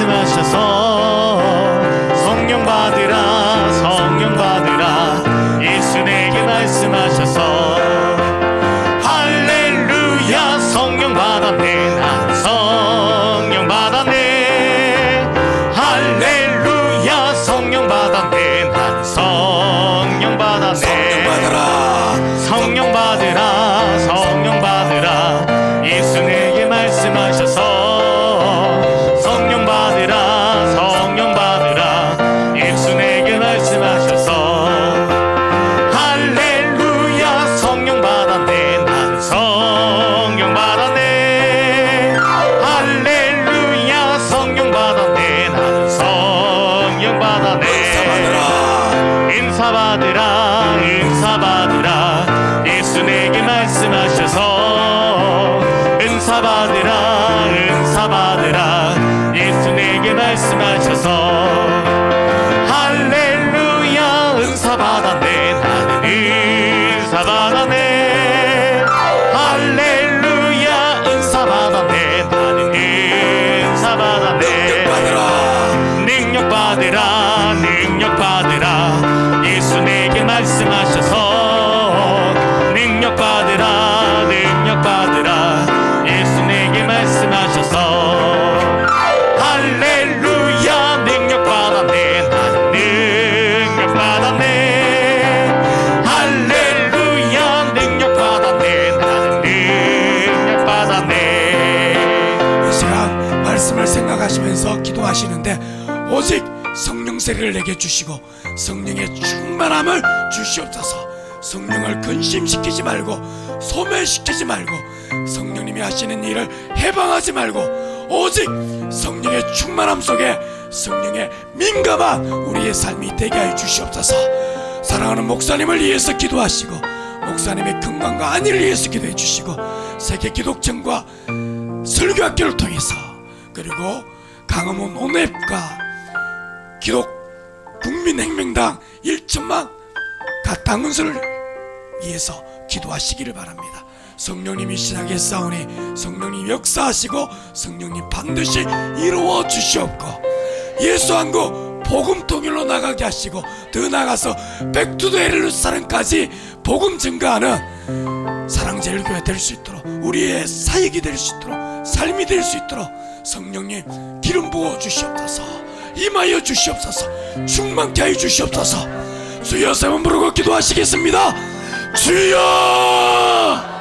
말씀하셔서 성령 받으라 성령 받으라. 예수 내게 말씀하셔서 할렐루야 성령 받았네. 난 성령 받았네. 할렐루야 성령 받았네. 난 성령 받았네. 성령 받으라. 성령 받으라. 받으라 은사 받으라. 예수에게 말씀하셔서 은사 받으라 은사 받으라. 예수에게 말씀하셔서 할렐루야 은사 받았네. 나는 은사 받았네. 할렐루야 은사 받았네. 나는 은사 받았네. 능력 받으라. 능력 받으라 능력 받으라. 예수 내게 말씀하셔서 능력 받으라 능력 받으라. 예수 내게 말씀하셔서 할렐루야 능력 받았네 능력 받았네. 할렐루야 능력 받았네 능력 받았네. 이 시간 말씀을 생각하시면서 기도하시는데 오직 성령 세례를 내게 주시고 성령의 충만함을 주시옵소서. 성령을 근심시키지 말고 소멸시키지 말고 성령님이 하시는 일을 해방하지 말고 오직 성령의 충만함 속에 성령의 민감한 우리의 삶이 되게 하여 주시옵소서. 사랑하는 목사님을 위해서 기도하시고 목사님의 건강과 안위를 위해서 기도해 주시고 세계 기독청과 설교학교를 통해서 그리고 강화문 온앱과 기독 국민혁명당 1천만 각 당원들을 위해서 기도하시기를 바랍니다. 성령님이 시작에 싸우니 성령님 역사하시고 성령님 반드시 이루어 주시옵고 예수 한국 복음 통일로 나가게 하시고 더 나가서 백투더 에르루사람까지 복음 증가하는 사랑제일교회 될 수 있도록 우리의 사역이 될 수 있도록 삶이 될 수 있도록 성령님 기름 부어 주시옵소서 임하여 주시옵소서. 충만케 하여 주시옵소서. 주여 세번 부르고 기도하시겠습니다. 주여!